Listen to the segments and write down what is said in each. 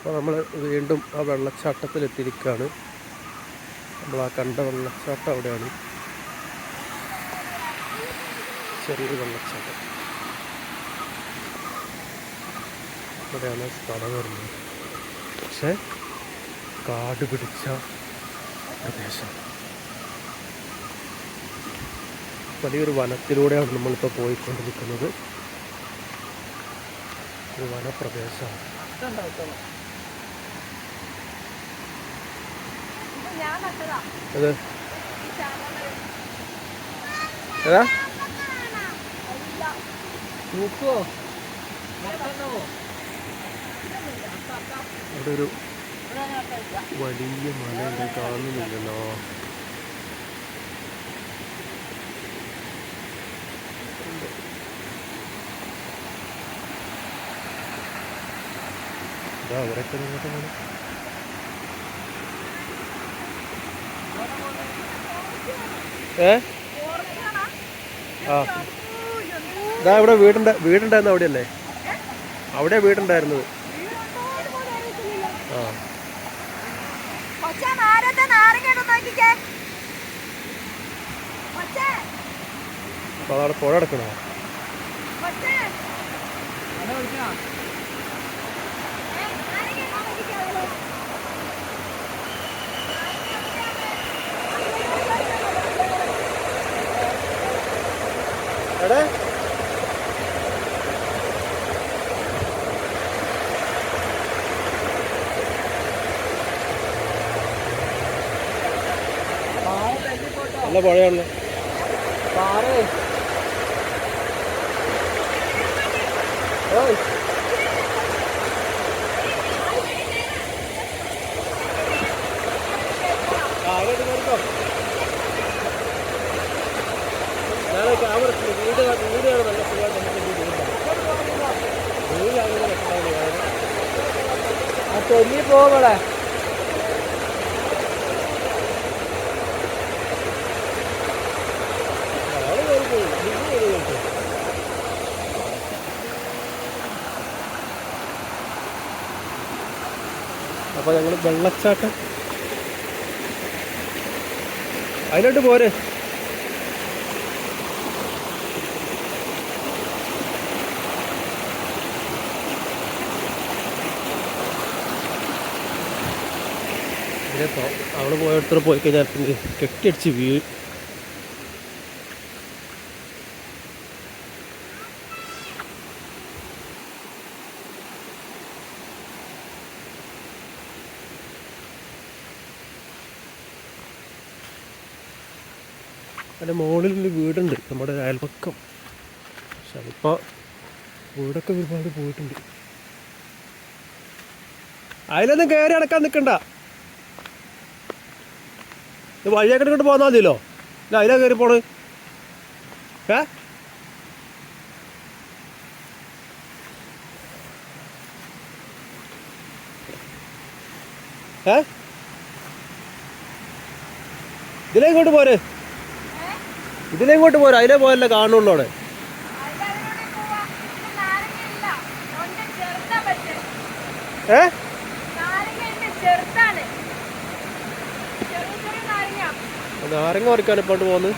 അപ്പോൾ നമ്മൾ വീണ്ടും ആ വെള്ളച്ചാട്ടത്തിലെത്തിയിരിക്കുകയാണ്. നമ്മൾ ആ കണ്ട വെള്ളച്ചാട്ടം അവിടെയാണ്. ചെറിയൊരു വെള്ളച്ചാട്ടം. അവിടെയാണ് സ്ഥലം വരുന്നത്. പക്ഷേ കാട് പിടിച്ച പ്രദേശം. വലിയൊരു വനത്തിലൂടെയാണ് നമ്മളിപ്പോൾ പോയിക്കൊണ്ടിരിക്കുന്നത്. ഒരു വനപ്രദേശമാണ് ഞാൻ നട്ടതാ അത്? ഏതാ? അവിടെ ഒരു വലിയ മലയുണ്ട്. കാണുന്നില്ലല്ലോ. അവരൊക്കെ ഇങ്ങോട്ട് ഏ? ആ. ഇതാ ഇവിടെ വീടുണ്ട വീടുണ്ടായിരുന്നു അവിടെയല്ലേ? അവിടെ വീടുണ്ടായിരുന്നത് ആ. കൊച്ചേ നാരത്തെ നാരങ്ങ നോക്കിക്കേ. കൊച്ചേ. അപ്പോൾ അതവിടെ പുഴ കിടക്കണോ? നല്ല ഓയ് ഞാൻ ക്യാമറ വീട് നല്ല സുഖമായിട്ട് നമുക്ക് ആ അപ്പോൾ ഞങ്ങൾ വെള്ളച്ചാട്ടം. അതിലോട്ട് പോരെ. അവൾ പോയടത്തോടെ പോയി കഴിഞ്ഞാൽ കെട്ടിയടിച്ച് വീ അതിന്റെ മുകളിലൊരു വീടുണ്ട് നമ്മുടെ ഒരു അയൽപക്കം. പക്ഷെ അതിപ്പോൾ വീടൊക്കെ ഒരുപാട് പോയിട്ടുണ്ട്. അതിലൊന്നും കയറി അടക്കാൻ നിൽക്കണ്ട വഴിയൊക്കെ ഇങ്ങോട്ട് പോന്നാൽ മതിയല്ലോ. ഇല്ല അതിലാ കയറി പോണ്. ഏ? ഏ? ഇതിലേങ്ങോട്ട് പോരെ. ഇതിലേങ്ങോട്ട് പോരാ? അതിലേ പോയല്ലേ കാണുള്ളൂ അവിടെ. ഏ. നാരങ്ങ പറിക്കാൻ ഇപ്പോട്ട് പോന്ന്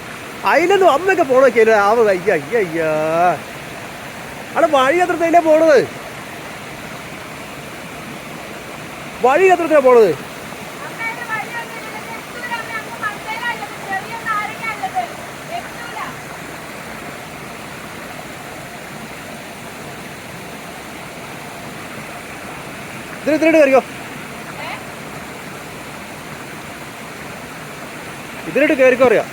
അതിലൊന്നും അമ്മയൊക്കെ പോണൊക്കെ ആവ അയ്യ അയ്യ അയ്യ അവിടെ വഴി എത്രത്തിലേ പോണത്? വഴി എത്രത്തിലാണ് പോണത്? ഇതിന് ഇതിലോട്ട് കയറിയോ? ഇതിലോട്ട് കയറിക്കോ അറിയാം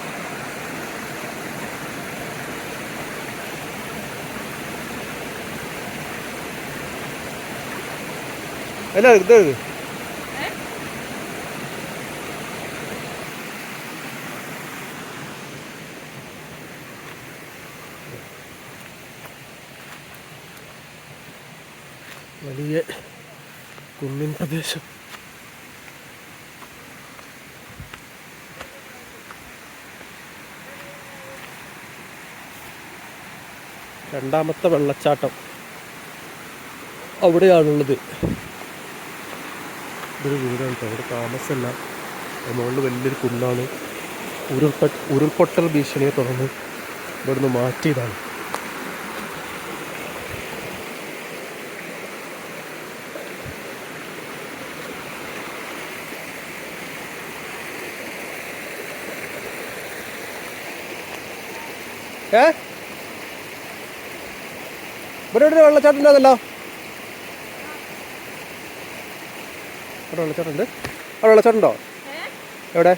അല്ല ഇത്. വലിയ കുന്നിൻ പ്രദേശം. രണ്ടാമത്തെ വെള്ളച്ചാട്ടം അവിടെയാണുള്ളത്. ഇതൊരു വീടാണ് അവിടെ താമസമല്ല. മുകളിൽ വലിയൊരു കുന്നാണ്. ഉരുൾപൊ ഉരുൾപൊട്ടൽ ഭീഷണിയെ തുടർന്ന് ഇവിടുന്ന് മാറ്റിയതാണ്. ഏ? ഇവിടെ ഇവിടെ വെള്ളച്ചാട്ടം ഉണ്ടാകുന്നല്ലോ ഇവിടെ വെള്ളച്ചാട്ടം ഉണ്ട്. അവിടെ വെള്ളച്ചാട്ടം ഉണ്ടോ? എവിടെ?